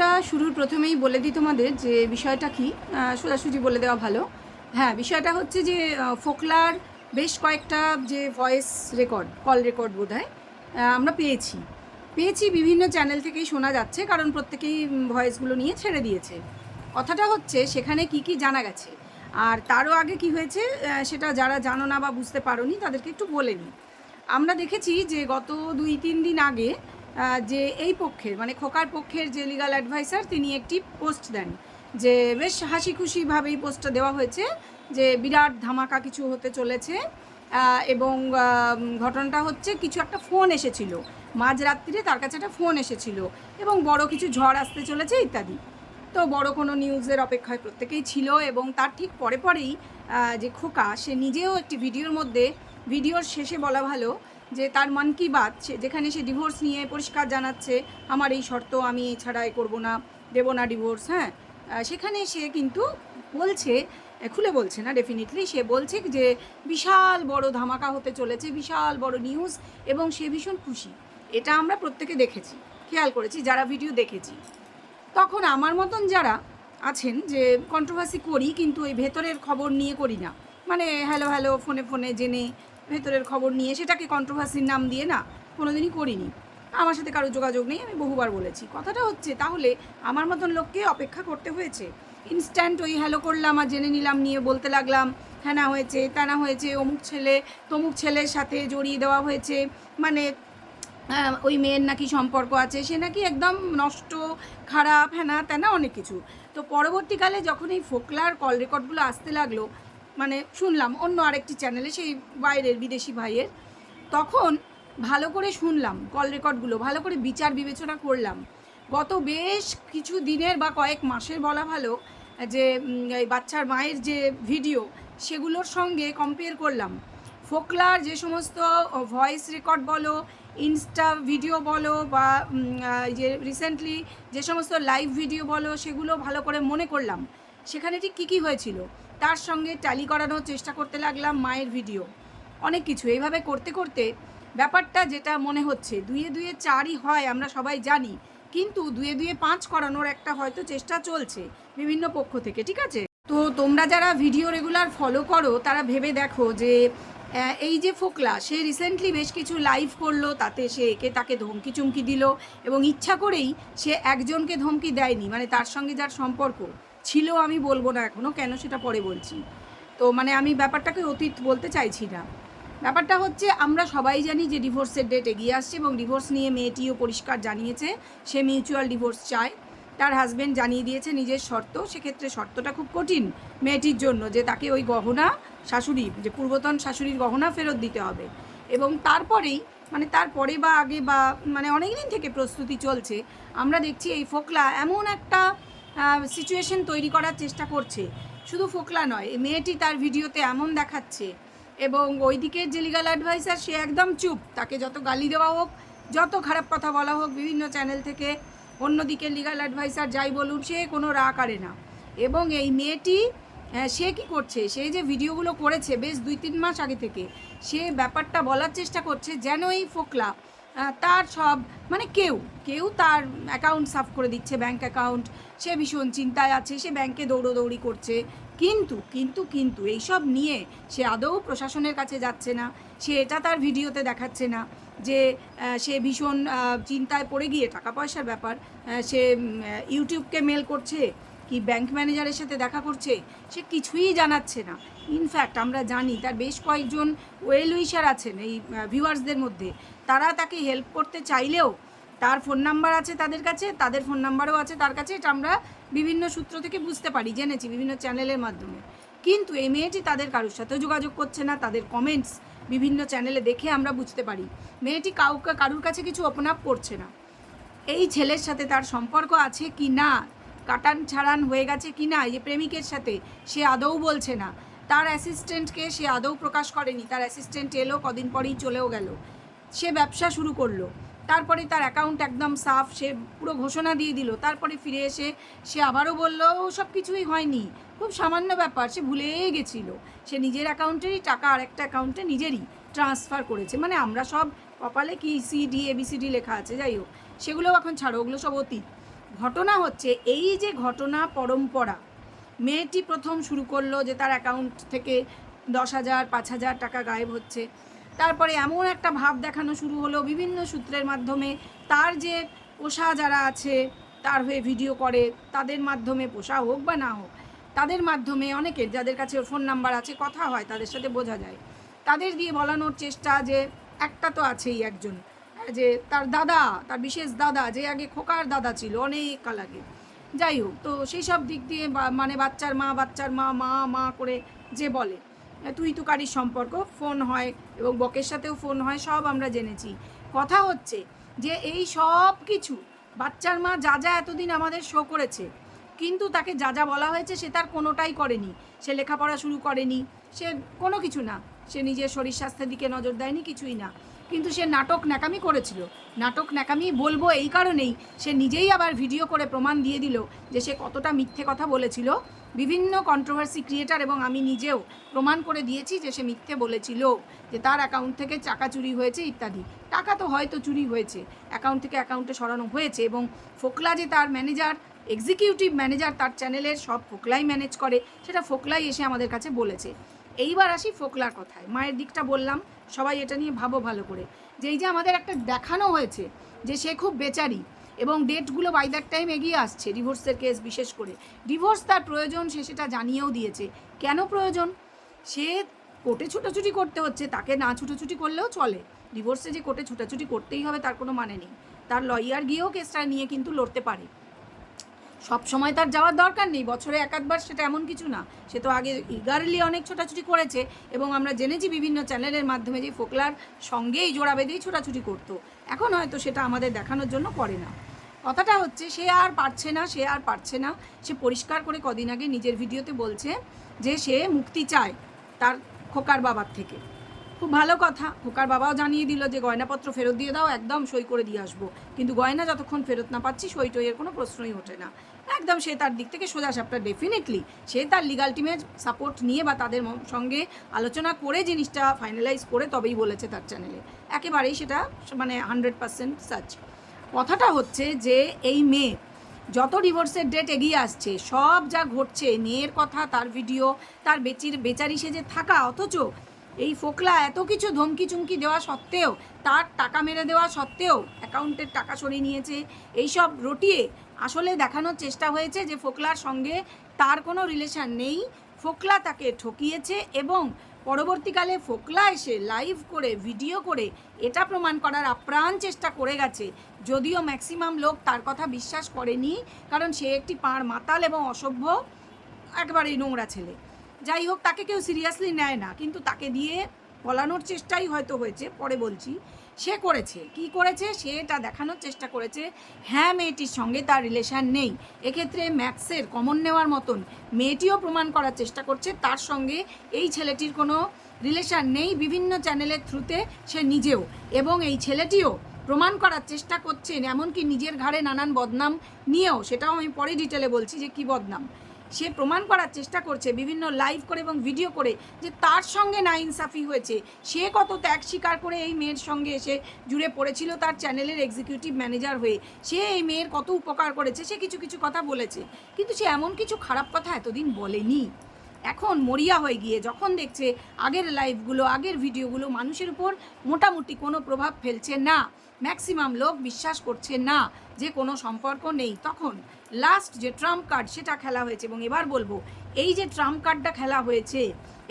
ভিডিওটা শুরুর প্রথমেই বলে দিই তোমাদের যে বিষয়টা কি। সোজাসুজি বলে দেওয়া ভালো। হ্যাঁ বিষয়টা হচ্ছে যে ফোকলার বেশ কয়েকটা যে ভয়েস রেকর্ড, কল রেকর্ড বোধ আমরা পেয়েছি। পেয়েছি বিভিন্ন চ্যানেল থেকেই শোনা যাচ্ছে, কারণ প্রত্যেকেই ভয়েসগুলো নিয়ে ছেড়ে দিয়েছে। কথাটা হচ্ছে, সেখানে কি কি জানা গেছে? আর তারও আগে কি হয়েছে সেটা যারা জানো না বা বুঝতে পারোনি, তাদেরকে একটু বলে নিই। আমরা দেখেছি যে গত দুই তিন দিন আগে যে এই পক্ষের মানে খোকার পক্ষের যে লিগাল অ্যাডভাইসার তিনি একটি পোস্ট দেন যে বেশ হাসি খুশিভাবে এই পোস্টটা দেওয়া হয়েছে যে বিরাট ধামাকা কিছু হতে চলেছে। এবং ঘটনাটা হচ্ছে কিছু একটা ফোন এসেছিল। মাঝরাত্রিরে তার কাছে একটা ফোন এসেছিল এবং বড় কিছু ঝড় আসতে চলেছে ইত্যাদি। তো বড় কোনো নিউজের অপেক্ষায় প্রত্যেকেই ছিল এবং তার ঠিক পরে পরেই যে খোকা, সে নিজেও একটি ভিডিওর মধ্যে, ভিডিওর শেষে বলা ভালো যে তার মন কি বাত যেখানে সে ডিভোর্স নিয়ে পরিষ্কার জানাচ্ছে, আমার এই শর্ত, আমি এছাড়া এ করব না, দেবো না ডিভোর্স হ্যাঁ? সেখানে সে কিন্তু বলছে, খুলে বলছে না ডেফিনেটলি সে বলছে যে, বিশাল বড় ধামাকা হতে চলেছে, বিশাল বড় নিউজ এবং সে ভীষণ খুশি। এটা আমরা প্রত্যেকে দেখেছি, খেয়াল করেছি, যারা ভিডিও দেখেছি। তখন আমার মতন যারা আছেন যে কন্ট্রোভার্সি করি, কিন্তু এই ভেতরের খবর নিয়ে করি না। মানে হ্যালো হ্যালো, ফোনে ফোনে, জেনে ভেতরের খবর নিয়ে সেটাকে কন্ট্রোভার্সির নাম দিয়ে না কোনোদিনই করিনি। আমার সাথে কারও যোগাযোগ নেই, আমি বহুবার বলেছি। কথাটা হচ্ছে, তাহলে আমার মতন লোককে অপেক্ষা করতে হয়েছে? ইনস্ট্যান্ট ওই হ্যালো করলাম আর জেনে নিলাম, নিয়ে বলতে লাগলাম হ্যাঁ না হয়েছে, তা না হয়েছে, অমুক ছেলে, তমুক ছেলের সাথে জড়িয়ে দেওয়া হয়েছে। মানে ওই মেয়ের নাকি সম্পর্ক আছে, সে নাকি একদম নষ্ট, খারাপ হ্যানা ত্যানা অনেক কিছু। তো পরবর্তীকালে যখন এই ফোকলার কল রেকর্ডগুলো আসতে লাগল মানে শুনলাম অন্য আরেকটি চ্যানেলে সেই বাইরের বিদেশি ভাইয়ের। তখন ভালো করে শুনলাম কল রেকর্ডগুলো ভালো করে বিচার বিবেচনা করলাম। গত বেশ কিছু দিনের বা কয়েক মাসের বলা ভালো, যে এই বাচ্চার মায়ের যে ভিডিও সেগুলোর সঙ্গে কম্পেয়ার করলাম। ফোকলার যে সমস্ত ভয়েস রেকর্ড বলো ইনস্টা ভিডিও বলো, বা যে রিসেন্টলি যে সমস্ত লাইভ ভিডিও বলো, সেগুলো ভালো করে মনে করলাম। সেখানে ঠিক কী কী হয়েছিল? তার সঙ্গে ট্যালি করানোর চেষ্টা করতে লাগলাম মায়ের ভিডিও অনেক কিছু। এইভাবে করতে করতে ব্যাপারটা যেটা মনে হচ্ছে, দুয়ে দুয়ে চারই হয়, আমরা সবাই জানি। কিন্তু দুয়ে দুয়ে পাঁচ করানোর একটা হয়তো চেষ্টা চলছে বিভিন্ন পক্ষ থেকে, ঠিক আছে? তো তোমরা যারা ভিডিও রেগুলার ফলো করো, তারা ভেবে দেখো যে এই যে ফোকলা, সে রিসেন্টলি বেশ কিছু লাইভ করল, তাতে সে একে তাকে ধমকি চুমকি দিল এবং ইচ্ছা করেই সে একজনকে ধমকি দেয়নি মানে তার সঙ্গে যার সম্পর্ক। ছিল আমি বলব না এখনও কেন সেটা পরে বলছি। তো মানে আমি ব্যাপারটাকে অতীত বলতে চাইছি না। ব্যাপারটা হচ্ছে আমরা সবাই জানি যে ডিভোর্সের ডেট এগিয়ে আসছে এবং ডিভোর্স নিয়ে মেয়েটিও পরিষ্কার জানিয়েছে, সে মিউচুয়াল ডিভোর্স চায়। তার হাজব্যান্ড জানিয়ে দিয়েছে নিজের শর্ত, সেক্ষেত্রে শর্তটা খুব কঠিন মেয়েটির জন্য যে তাকে ওই গহনা শাশুড়ি, যে পূর্বতন শাশুড়ির গহনা ফেরত দিতে হবে। এবং তারপরেই মানে তারপরে বা আগে বা মানে অনেক দিন থেকে প্রস্তুতি চলছে, আমরা দেখছি এই ফোকলা এমন একটা সিচুয়েশন তৈরি করার চেষ্টা করছে। শুধু ফোকলা নয় মেয়েটি তার ভিডিওতে এমন দেখাচ্ছে এবং ওই দিকের যে লিগাল অ্যাডভাইসার সে একদম চুপ। তাকে যত গালি দেওয়া হোক, যত খারাপ কথা বলা হোক, বিভিন্ন চ্যানেল থেকে অন্য অন্যদিকে লিগাল অ্যাডভাইসার যাই বলুন সে কোনো রা করে না। এবং এই মেয়েটি সে কি করছে? সে যে ভিডিওগুলো করেছে বেশ দুই তিন মাস আগে থেকে, সে ব্যাপারটা বলার চেষ্টা করছে যেন এই ফোকলা তার সব মানে কেউ কেউ তার অ্যাকাউন্ট সাফ করে দিচ্ছে ব্যাংক অ্যাকাউন্ট সে ভীষণ চিন্তায় আছে, সে ব্যাংকে দৌড়োদৌড়ি করছে। কিন্তু কিন্তু কিন্তু এইসব নিয়ে সে আদৌ প্রশাসনের কাছে যাচ্ছে না। সে এটা তার ভিডিওতে দেখাচ্ছে না যে সে ভীষণ চিন্তায় পড়ে গিয়ে টাকা পয়সার ব্যাপার সে ইউটিউবকে মেল করছে কি ব্যাংক ম্যানেজারের সাথে দেখা করছে, সে কিছুই জানাচ্ছে না। ইনফ্যাক্ট আমরা জানি তার বেশ কয়েকজন ওয়েল উইশার আছেন এই ভিউয়ার্সদের মধ্যে। তারা তাকে হেল্প করতে চাইলেও তার ফোন নাম্বার আছে তাদের কাছে, তাদের ফোন নাম্বারও আছে তার কাছে, এটা আমরা বিভিন্ন সূত্র থেকে বুঝতে পারি, জেনেছি বিভিন্ন চ্যানেলের মাধ্যমে। কিন্তু এই মেয়েটি তাদের কারোর সাথেও যোগাযোগ করছে না, তাদের কমেন্টস বিভিন্ন চ্যানেলে দেখে আমরা বুঝতে পারি। মেয়েটি কাউকে, কারুর কাছে কিছু ওপেন আপ করছে না। এই ছেলের সাথে তার সম্পর্ক আছে কি না? কাটান ছাড়ান হয়ে গেছে কি না? এই প্রেমিকের সাথে, সে আদৌ বলছে না। তার অ্যাসিস্ট্যান্টকে সে আদৌ প্রকাশ করেনি। তার অ্যাসিস্ট্যান্ট এলো, কদিন পরেই চলেও গেল। সে ব্যবসা শুরু করল। তারপরে তার অ্যাকাউন্ট একদম সাফ সে পুরো ঘোষণা দিয়ে দিল। তারপরে ফিরে এসে সে আবারও বলল সব কিছুই হয়নি। খুব সামান্য ব্যাপার, সে ভুলেই গেছিল। সে নিজের অ্যাকাউন্টেরই টাকা আরেকটা অ্যাকাউন্টে নিজেরই ট্রান্সফার করেছে। মানে আমরা সব কপালে কি সিডি এবিসিডি লেখা আছে, যাই হোক, সেগুলোও এখন ছাড়ো, ওগুলো সব অতীত। ঘটনা হচ্ছে, এই যে ঘটনা পরম্পরা, মেয়েটি প্রথম শুরু করল যে তার অ্যাকাউন্ট থেকে দশ হাজার, পাঁচ হাজার টাকা গায়েব হচ্ছে। তারপরে এমন একটা ভাব দেখানো শুরু হলো বিভিন্ন সূত্রের মাধ্যমে। তার যে পোষা যারা আছে, তার হয়ে ভিডিও করে, তাদের মাধ্যমে পোষা হোক বা না হোক, তাদের মাধ্যমে অনেকের, যাদের কাছে ফোন নাম্বার আছে, কথা হয়, তাদের সাথে বোঝা যায়। তাদের দিয়ে বলানোর চেষ্টা যে একটা তো আছেই একজন। যে তার দাদা, তার বিশেষ দাদা, যে আগে খোকার দাদা ছিল অনেক কাল আগে। যাই হোক, তো সেই সব দিক দিয়ে মানে বাচ্চার মা বাচ্চার মা মা মা করে যে বলে। তুই তুকারির সম্পর্ক, ফোন হয় এবং বকের সাথেও ফোন হয়, সব আমরা জেনেছি। কথা হচ্ছে যে এই সব কিছু বাচ্চার মা যা যা এতদিন আমাদের শো করেছে, কিন্তু তাকে যা যা বলা হয়েছে সে তার কোনোটাই করেনি। সে লেখাপড়া শুরু করেনি, সে কোনো কিছু না। সে নিজের শরীর স্বাস্থ্যের দিকে নজর দেয়নি, কিছুই না। কিন্তু সে নাটক ন্যাকামি করেছিল। নাটক ন্যাকামি বলব এই কারণেই সে নিজেই আবার ভিডিও করে প্রমাণ দিয়ে দিল যে সে কতটা মিথ্যে কথা বলেছিল। বিভিন্ন কন্ট্রোভার্সি ক্রিয়েটার এবং আমি নিজেও প্রমাণ করে দিয়েছি যে সে মিথ্যে বলেছিল যে তার অ্যাকাউন্ট থেকে টাকা চুরি হয়েছে ইত্যাদি। টাকা তো হয়তো চুরি হয়েছে অ্যাকাউন্ট থেকে অ্যাকাউন্টে সরানো হয়েছে এবং ফোকলা যে তার ম্যানেজার এক্সিকিউটিভ ম্যানেজার তার চ্যানেলের সব ফোকলাই ম্যানেজ করে, সেটা ফোকলাই এসে আমাদের কাছে বলেছে। এইবার আসি ফোকলার কথায়। মায়ের দিকটা বললাম, সবাই এটা নিয়ে ভাবো ভালো করে। যে এই যে আমাদের একটা দেখানো হয়েছে যে সে খুব বেচারি এবং ডেটগুলো বাই দ্যাট টাইম এগিয়ে আসছে ডিভোর্সের কেস বিশেষ করে। ডিভোর্স তার প্রয়োজন, সে সেটা জানিয়েও দিয়েছে। কেন প্রয়োজন? সে কোর্টে ছুটোছুটি করতে হচ্ছে, তাকে না ছুটোছুটি করলেও চলে। ডিভোর্সে যে কোর্টে ছুটাছুটি করতেই হবে তার কোনো মানে নেই। তার লয়ার গিয়েও কেসটা নিয়ে কিন্তু লড়তে পারে। সব সময় তার যাওয়ার দরকার নেই, বছরে এক একবার সেটা এমন কিছু না। সে তো আগে ইগারলি অনেক ছোটাছুটি করেছে এবং আমরা জেনেছি বিভিন্ন চ্যানেলের মাধ্যমে যে ফোকলার সঙ্গেই জোড়া বেঁধেই ছোটাছুটি করতো। এখন হয়তো সেটা আমাদের দেখানোর জন্য করে না। কথাটা হচ্ছে, সে আর পারছে না, সে আর পারছে না। সে পরিষ্কার করে কদিন আগে নিজের ভিডিওতে বলছে যে সে মুক্তি চায় তার খোকার বাবার থেকে। খুব ভালো কথা। খোকার বাবাও জানিয়ে দিল যে, গয়নাপত্র ফেরত দিয়ে দাও, একদম সই করে দিয়ে আসব। কিন্তু গয়না যতক্ষণ ফেরত না পাচ্ছি সই টইয়ের কোনো প্রশ্নই ওঠে না। একদম সে তার দিক থেকে সোজা সাপটা ডেফিনেটলি সে তার লিগাল টিমের সাপোর্ট নিয়ে বা তাদের সঙ্গে আলোচনা করে জিনিসটা ফাইনালাইজ করে তবেই বলেছে তার চ্যানেলে একেবারেই সেটা মানে হান্ড্রেড পার্সেন্ট সাচ কথাটা হচ্ছে যে, এই মেয়ে যত ডিভোর্সের ডেট এগিয়ে আসছে, সব যা ঘটছে, মেয়ের কথা, তার ভিডিও তার বেচির, বেচারি সে যে থাকা, অথচ এই ফোকলা, এত কিছু ধমকি চুমকি দেওয়া সত্ত্বেও, তার টাকা মেরে দেওয়া সত্ত্বেও অ্যাকাউন্টের টাকা সরিয়ে নিয়েছে। এইসব রটিয়ে আসলে দেখানোর চেষ্টা হয়েছে যে ফোকলার সঙ্গে তার কোনো রিলেশন নেই। ফোকলা তাকে ঠকিয়েছে এবং পরবর্তীকালে ফোকলা এসে লাইভ করে ভিডিও করে এটা প্রমাণ করার আপ্রাণ চেষ্টা করে গেছে। যদিও ম্যাক্সিমাম লোক তার কথা বিশ্বাস করেনি, কারণ সে একটি পাঁড় মাতাল এবং অসভ্য একবারেই নোংরা ছেলে। যাই হোক, তাকে কেউ সিরিয়াসলি নেয় না, কিন্তু তাকে দিয়ে বলানোর চেষ্টাই হয়তো হয়েছে, পরে বলছি। সে করেছে। কি করেছে? সে এটা দেখানোর চেষ্টা করেছে হ্যাঁ মেয়েটির সঙ্গে তার রিলেশন নেই। এক্ষেত্রে ম্যাথসের কমন নেওয়ার মতন মেয়েটিও প্রমাণ করার চেষ্টা করছে, তার সঙ্গে এই ছেলেটির কোনো রিলেশন নেই, বিভিন্ন চ্যানেলের থ্রুতে সে নিজেও। এবং এই ছেলেটিও প্রমাণ করার চেষ্টা করছেন, এমনকি নিজের ঘাড়ে নানান বদনাম নিয়েও, সেটাও আমি পরে ডিটেলে বলছি যে কী বদনাম। সে প্রমাণ করার চেষ্টা করছে, বিভিন্ন লাইভ করে এবং ভিডিও করে যে তার সঙ্গে না ইনসাফি হয়েছে। সে কত ত্যাগ স্বীকার করে এই মেয়ের সঙ্গে এসে জুড়ে পড়েছিল তার চ্যানেলের এক্সিকিউটিভ ম্যানেজার হয়ে। সে এই মেয়ের কত উপকার করেছে, সে কিছু কিছু কথা বলেছে। কিন্তু সে এমন কিছু খারাপ কথা এতদিন বলেনি। এখন মরিয়া হয়ে গিয়ে যখন দেখছে আগের লাইভগুলো, আগের ভিডিওগুলো মানুষের উপর মোটামুটি কোনো প্রভাব ফেলছে না ম্যাক্সিমাম লোক বিশ্বাস করছে না যে কোনো সম্পর্ক নেই, তখন লাস্ট যে ট্রাম্প কার্ড সেটা খেলা হয়েছে এবং এবার বলব, এই যে ট্রাম্প কার্ডটা খেলা হয়েছে,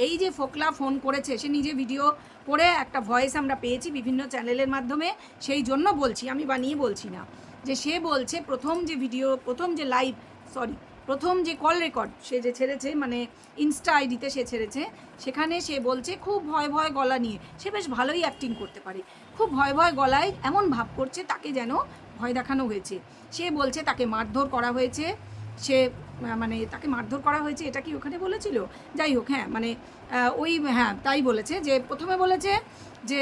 এই যে ফোকলা ফোন করেছে, সে নিজে ভিডিও করে একটা ভয়েস আমরা পেয়েছি বিভিন্ন চ্যানেলের মাধ্যমে, সেই জন্য বলছি, আমি বানিয়ে বলছি না, যে সে বলছে প্রথম যে ভিডিও প্রথম যে লাইভ সরি প্রথম যে কল রেকর্ড, সে যে ছেড়েছে মানে ইনস্টা আইডিতে সে ছেড়েছে, সেখানে সে বলছে, খুব ভয় ভয় গলা নিয়ে। সে বেশ ভালোই অ্যাক্টিং করতে পারে। খুব ভয় ভয় গলায় এমন ভাব করছে, তাকে যেন ভয় দেখানো হয়েছে। সে বলছে, তাকে মারধর করা হয়েছে। সে মানে তাকে মারধর করা হয়েছে, এটা কি ওখানে বলেছিল? যাই হোক হ্যাঁ মানে ওই হ্যাঁ তাই বলেছে যে, প্রথমে বলেছে যে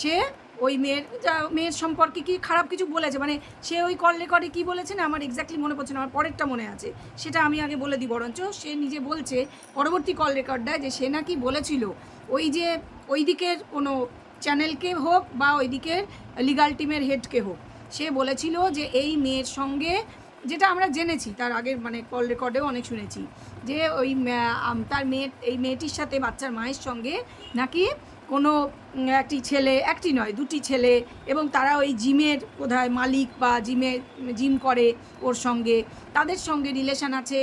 সে ওই মেয়ের, যা- মেয়ের সম্পর্কে কি খারাপ কিছু বলেছে? মানে সে ওই কল রেকর্ডে কি বলেছে না আমার এক্স্যাক্টলি মনে পড়ছে না, আমার পরেরটা মনে আছে। সেটা আমি আগে বলে দিই বরঞ্চ, সে নিজে বলছে পরবর্তী কল রেকর্ডটায় যে সে নাকি বলেছিল ওই যে ওই দিকের কোনো চ্যানেলকে হোক বা ওই দিকের লিগাল টিমের হেডকে হোক, সে বলেছিল যে এই মেয়ের সঙ্গে, যেটা আমরা জেনেছি, তার আগের মানে কল রেকর্ডেও অনেক শুনেছি, যে ওই তার মেয়ে, এই মেয়েটির সাথে বাচ্চার মায়ের সঙ্গে নাকি কোনো একটি ছেলে, একটি নয়, দুটি ছেলে এবং তারা ওই জিমের কোথায় মালিক বা জিমে, জিম করে ওর সঙ্গে। তাদের সঙ্গে রিলেশান আছে,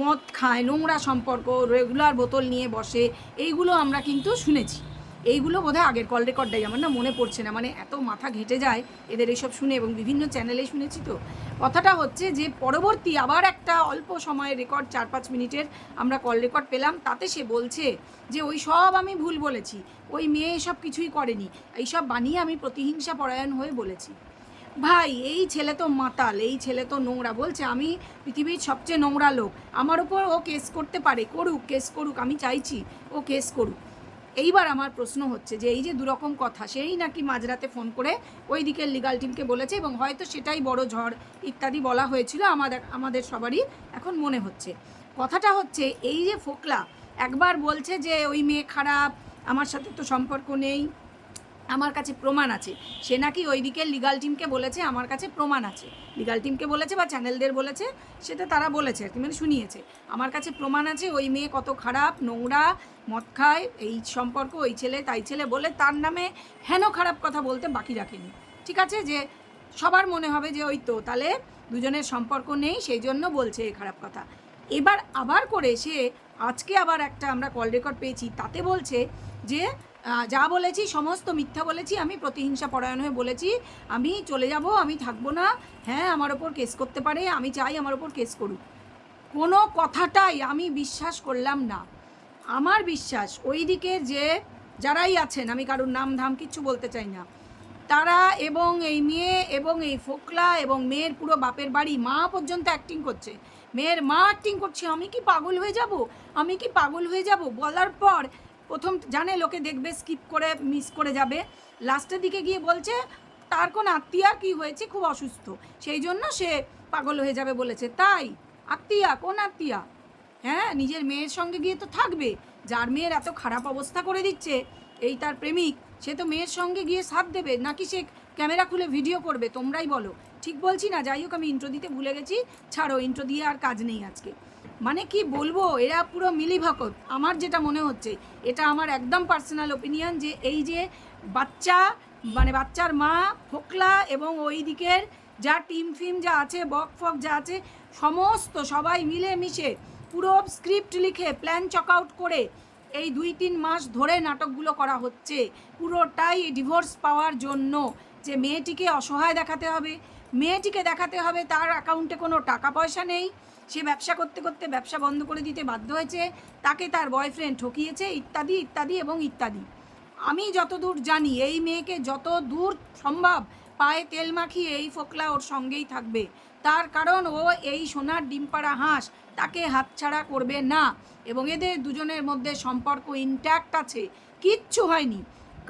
মদ খায়, নোংরা সম্পর্ক রেগুলার বোতল নিয়ে বসে, এইগুলো আমরা কিন্তু শুনেছি। এইগুলো বোধহয় আগের কল রেকর্ডটাই আমার না মনে পড়ছে না। মানে এত মাথা ঘেটে যায় এদের এইসব শুনে এবং বিভিন্ন চ্যানেলে শুনেছি তো। কথাটা হচ্ছে যে, পরবর্তী আবার একটা অল্প সময়ের রেকর্ড চার পাঁচ মিনিটের আমরা কল রেকর্ড পেলাম। তাতে সে বলছে যে, ওই সব আমি ভুল বলেছি। ওই মেয়ে এসব কিছুই করেনি। এইসব বানিয়ে আমি প্রতিহিংসা পরায়ণ হয়ে বলেছি। ভাই, এই ছেলে তো মাতাল, এই ছেলে তো নোংরা। বলছে, আমি পৃথিবীর সবচেয়ে নোংরা লোক। আমার ওপর ও কেস করতে পারে। করুক কেস করুক। আমি চাইছি ও কেস করুক। এইবার আমার প্রশ্ন হচ্ছে যে এই যে দুরকম কথা, সেই নাকি মাঝরাতে ফোন করে ওই দিকের লিগাল টিমকে বলেছে এবং হয়তো সেটাই বড় ঝড় ইত্যাদি বলা হয়েছিল আমাদের আমাদের সবারই এখন মনে হচ্ছে। কথাটা হচ্ছে এই যে ফোকলা, একবার বলছে যে ওই মেয়ে খারাপ, আমার সাথে তো সম্পর্ক নেই। আমার কাছে প্রমাণ আছে। সে নাকি ওই দিকের লিগাল টিমকে বলেছে, আমার কাছে প্রমাণ আছে। লিগাল টিমকে বলেছে বা চ্যানেলদের বলেছে, সেটা তারা বলেছে আর কি মানে শুনিয়েছে। আমার কাছে প্রমাণ আছে, ওই মেয়ে কত খারাপ, নোংরা, মদ খায়, এই সম্পর্ক, ওই ছেলে, তাই ছেলে বলে তার নামে হেন খারাপ কথা বলতে বাকি রাখেনি। ঠিক আছে? যে সবার মনে হবে যে ওই তো, তাহলে দুজনের সম্পর্ক নেই, সেই জন্য বলছে এই খারাপ কথা। এবার আবার করে সে আজকে আবার একটা আমরা কল রেকর্ড পেয়েছি, তাতে বলছে যে যা বলেছি, সমস্ত মিথ্যা বলেছি, আমি প্রতিহিংসা পরায়ণ হয়ে বলেছি, আমি চলে যাব, আমি থাকব না। হ্যাঁ আমার ওপর কেস করতে পারে, আমি চাই আমার ওপর কেস করুক। কোনো কথাটাই আমি বিশ্বাস করলাম না। আমার বিশ্বাস ওই দিকে যে যারাই আছেন, আমি কারোর নাম ধাম কিচ্ছু বলতে চাই না। তারা এবং এই মেয়ে এবং এই ফোকলা এবং মেয়ের পুরো বাপের বাড়ি, মা পর্যন্ত অ্যাক্টিং করছে। মেয়ের মা অ্যাক্টিং করছে, আমি কি পাগল হয়ে যাব? আমি কি পাগল হয়ে যাব? বলার পর প্রথম জানে, লোকে দেখবে স্কিপ করে মিস করে যাবে। লাস্টের দিকে গিয়ে বলছে, তার কোন আত্মীয়ার কি হয়েছে? খুব অসুস্থ। সেই জন্য সে পাগল হয়ে যাবে বলেছে। তাই? আত্মীয়া? কোন আত্মীয়া? হ্যাঁ নিজের মেয়ের সঙ্গে গিয়ে তো থাকবে। যার মেয়ের এত খারাপ অবস্থা করে দিচ্ছে, এই তার প্রেমিক, সে তো মেয়ের সঙ্গে গিয়ে সাথ দেবে। নাকি সে ক্যামেরা খুলে ভিডিও করবে? তোমরাই বলো। ঠিক বলছি না। যাই হোক, আমি ইন্ট্রো দিতে ভুলে গেছি। ছাড়ো ইন্ট্রো দিয়ে আর কাজ নেই আজকে। মানে কি বলব, এরা পুরো মিলিভকত। আমার যেটা মনে হচ্ছে, এটা আমার একদম পার্সোনাল ওপিনিয়ন যে এই যে বাচ্চা মানে বাচ্চার মা, ফোকলা এবং ওই দিকের যা টিম ফিম যা আছে, বক ফক যা আছে, সমস্ত সবাই মিলে মিশে পুরো স্ক্রিপ্ট লিখে প্ল্যান চক আউট করে এই দুই তিন মাস ধরে নাটকগুলো করা হচ্ছে। পুরোটাই ডিভোর্স পাওয়ার জন্য যে মেয়েটিকে অসহায় দেখাতে হবে। মেয়েটিকে দেখাতে হবে, তার অ্যাকাউন্টে কোনো টাকা পয়সা নেই। সে ব্যবসা করতে করতে ব্যবসা বন্ধ করে দিতে বাধ্য হয়েছে, তাকে তার বয়ফ্রেন্ড ঠকিয়েছে, ইত্যাদি ইত্যাদি এবং ইত্যাদি। আমি যতদূর জানি, এই মেয়েকে যত দূর সম্ভব পায়ে তেল মাখিয়ে এই ফোকলা ওর সঙ্গেই থাকবে। তার কারণ ও এই সোনার ডিমপাড়া হাঁস, তাকে হাতছাড়া করবে না এবং এদের দুজনের মধ্যে সম্পর্ক ইনট্যাক্ট আছে। কিচ্ছু হয়নি।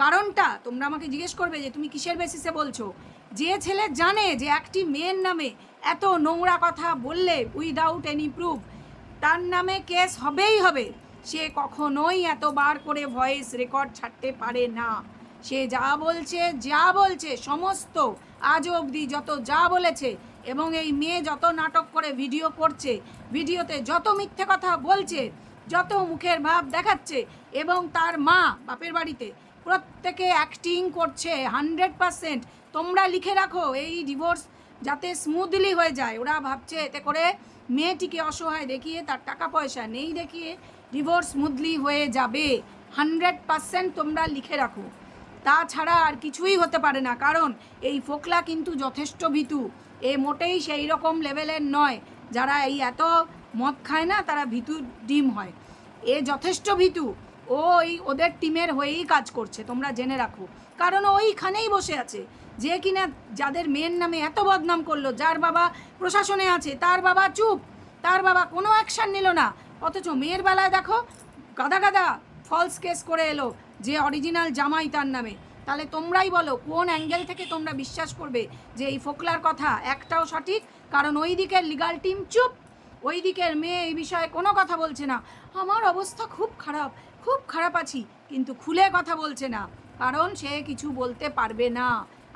কারণটা তোমরা আমাকে জিজ্ঞেস করবে যে, তুমি কিসের বেসিসে বলছো? যে ছেলে জানে যে একটি মেয়ের নামে এত নোংরা কথা বললে উইদাউট এনি প্রুফ তার নামে কেস হবেই হবে। সে কখনোই এতবার করে ভয়েস রেকর্ড ছাড়তে পারে না। সে যা বলছে যা বলছে, সমস্ত আজ অবধি যত যা বলেছে এবং এই মেয়ে যত নাটক করে ভিডিও করছে ভিডিওতে যত মিথ্যে কথা বলছে, যত মুখের ভাব দেখাচ্ছে এবং তার মা বাপের বাড়িতে প্রত্যেকে অ্যাক্টিং করছে। হান্ড্রেড পারসেন্ট তোমরা লিখে রাখো এই ডিভোর্স যাতে স্মুথলি হয়ে যায়। ওরা ভাবছে এতে করে মেয়েটিকে অসহায় দেখিয়ে তার টাকা পয়সা নেই দেখিয়ে ডিভোর্স স্মুথলি হয়ে যাবে। হান্ড্রেড পারসেন্ট তোমরা লিখে রাখো। তাছাড়া আর কিছুই হতে পারে না। কারণ এই ফোকলা কিন্তু যথেষ্ট ভীতু। এ মোটেই সেই রকম লেভেলের নয়। যারা এই এত মদ খায় না, তারা ভীতু ডিম হয়। এ যথেষ্ট ভীতু। ও এই ওদের টিমের হয়েই কাজ করছে, তোমরা জেনে রাখো। কারণ ওইখানেই বসে আছে। যে কিনা যাদের মেয়ের নামে এত বদনাম করল, যার বাবা প্রশাসনে আছে, তার বাবা চুপ, তার বাবা কোনো অ্যাকশান নিল না। অথচ মেয়ের বেলায় দেখো, গাদা গাদা ফলস কেস করে এলো, যে অরিজিনাল জামাই তার নামে। তাহলে তোমরাই বলো, কোন অ্যাঙ্গেল থেকে তোমরা বিশ্বাস করবে যে এই ফোকলার কথা একটাও সঠিক? কারণ ওই দিকের লিগাল টিম চুপ, ওই দিকের মেয়ে এই বিষয়ে কোনো কথা বলছে না। আমার অবস্থা খুব খারাপ খুব খারাপ আছি, কিন্তু খুলে কথা বলছে না। কারণ সে কিছু বলতে পারবে না।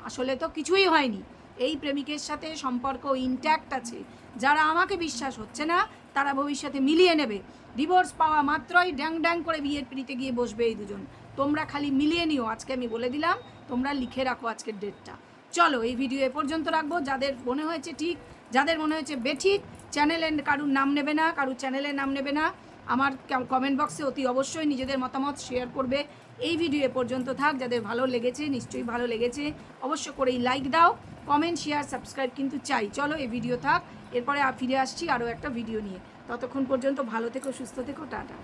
আসলে তো কিছুই হয়নি। এই প্রেমিকের সাথে সম্পর্ক ইনট্যাক্ট আছে। যারা আমাকে বিশ্বাস হচ্ছে না, তারা ভবিষ্যতে মিলিয়ে নেবে। ডিভোর্স পাওয়া মাত্রই ড্যাং ড্যাং করে বিয়ের পিড়িতে গিয়ে বসবে এই দুজন। তোমরা খালি মিলিয়ে নিও, আজকে আমি বলে দিলাম, তোমরা লিখে রাখো আজকের ডেটটা চলো, এই ভিডিও এ পর্যন্ত রাখব। যাদের মনে হয়েছে ঠিক, যাদের মনে হয়েছে বেঠিক চ্যানেলে কারুর নাম নেবে না, কারুর চ্যানেলের নাম নেবে না, আমার কমেন্ট বক্সে অতি অবশ্যই নিজেদের মতামত শেয়ার করবে। এই ভিডিও এ পর্যন্ত থাক। যাদের ভালো লেগেছে, নিশ্চয়ই ভালো লেগেছে, অবশ্য করেই লাইক দাও কমেন্ট শেয়ার সাবস্ক্রাইব কিন্তু চাই। চলো এই ভিডিও থাক। এরপরে ফিরে আসছি আরও একটা ভিডিও নিয়ে। ততক্ষণ পর্যন্ত ভালো থেকো, সুস্থ থেকো, টাটা।